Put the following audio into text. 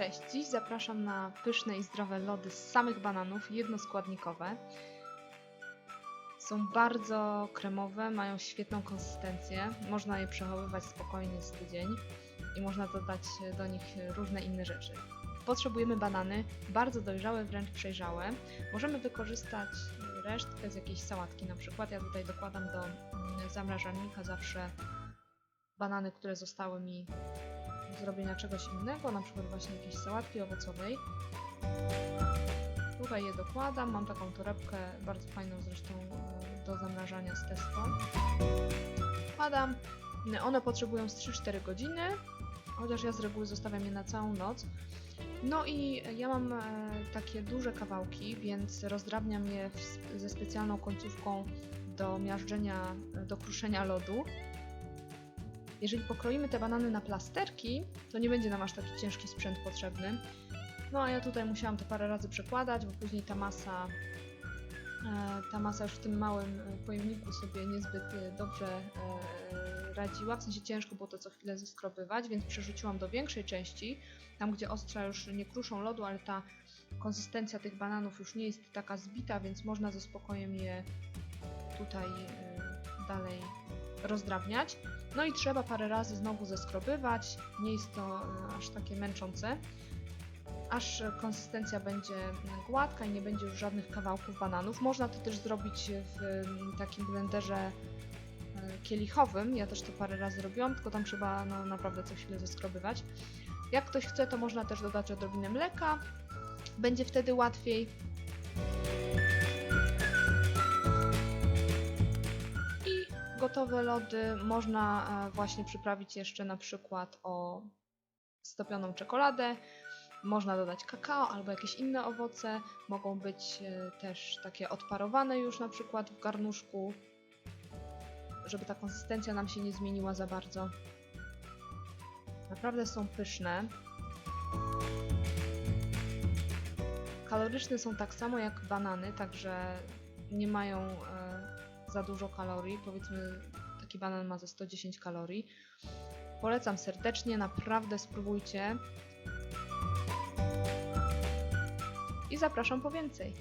Cześć, dziś zapraszam na pyszne i zdrowe lody z samych bananów, jednoskładnikowe. Są bardzo kremowe, mają świetną konsystencję, można je przechowywać spokojnie z tydzień i można dodać do nich różne inne rzeczy. Potrzebujemy banany, bardzo dojrzałe, wręcz przejrzałe. Możemy wykorzystać resztkę z jakiejś sałatki na przykład. Ja tutaj dokładam do mm, zamrażalnika zawsze banany, które zostały mi zrobienia czegoś innego, na przykład właśnie jakiejś sałatki owocowej. Tutaj je dokładam, mam taką torebkę, bardzo fajną zresztą e, do zamrażania z testo. Wkładam, one potrzebują z 3-4 godziny, chociaż ja z reguły zostawiam je na całą noc. No i ja mam e, takie duże kawałki, więc rozdrabniam je ze specjalną końcówką do miażdżenia, do kruszenia lodu. Jeżeli pokroimy te banany na plasterki, to nie będzie nam aż taki ciężki sprzęt potrzebny. No a ja tutaj musiałam to parę razy przekładać, bo później ta masa, e, ta masa już w tym małym e, pojemniku sobie niezbyt e, dobrze radziła. W sensie ciężko było to co chwilę zeskrobywać, więc przerzuciłam do większej części, tam gdzie ostrza już nie kruszą lodu, ale ta konsystencja tych bananów już nie jest taka zbita, więc można ze spokojem je tutaj dalej rozdrabniać. No i trzeba parę razy znowu zeskrobywać. Nie jest to e, aż takie męczące. Aż e, konsystencja będzie gładka i nie będzie już żadnych kawałków bananów. Można to też zrobić w mm, takim blenderze e, kielichowym. Ja też to parę razy robiłam, tylko tam trzeba no, naprawdę co chwilę zeskrobywać. Jak ktoś chce, to można też dodać odrobinę mleka. Będzie wtedy łatwiej. Gotowe lody można e, właśnie przyprawić jeszcze na przykład o stopioną czekoladę. Można dodać kakao albo jakieś inne owoce. Mogą być e, też takie odparowane już na przykład w garnuszku, żeby ta konsystencja nam się nie zmieniła za bardzo. Naprawdę są pyszne. Kaloryczne są tak samo jak banany, także nie mają e, za dużo kalorii. Powiedzmy, taki banan ma ze 110 kalorii. Polecam serdecznie, naprawdę spróbujcie. I zapraszam po więcej.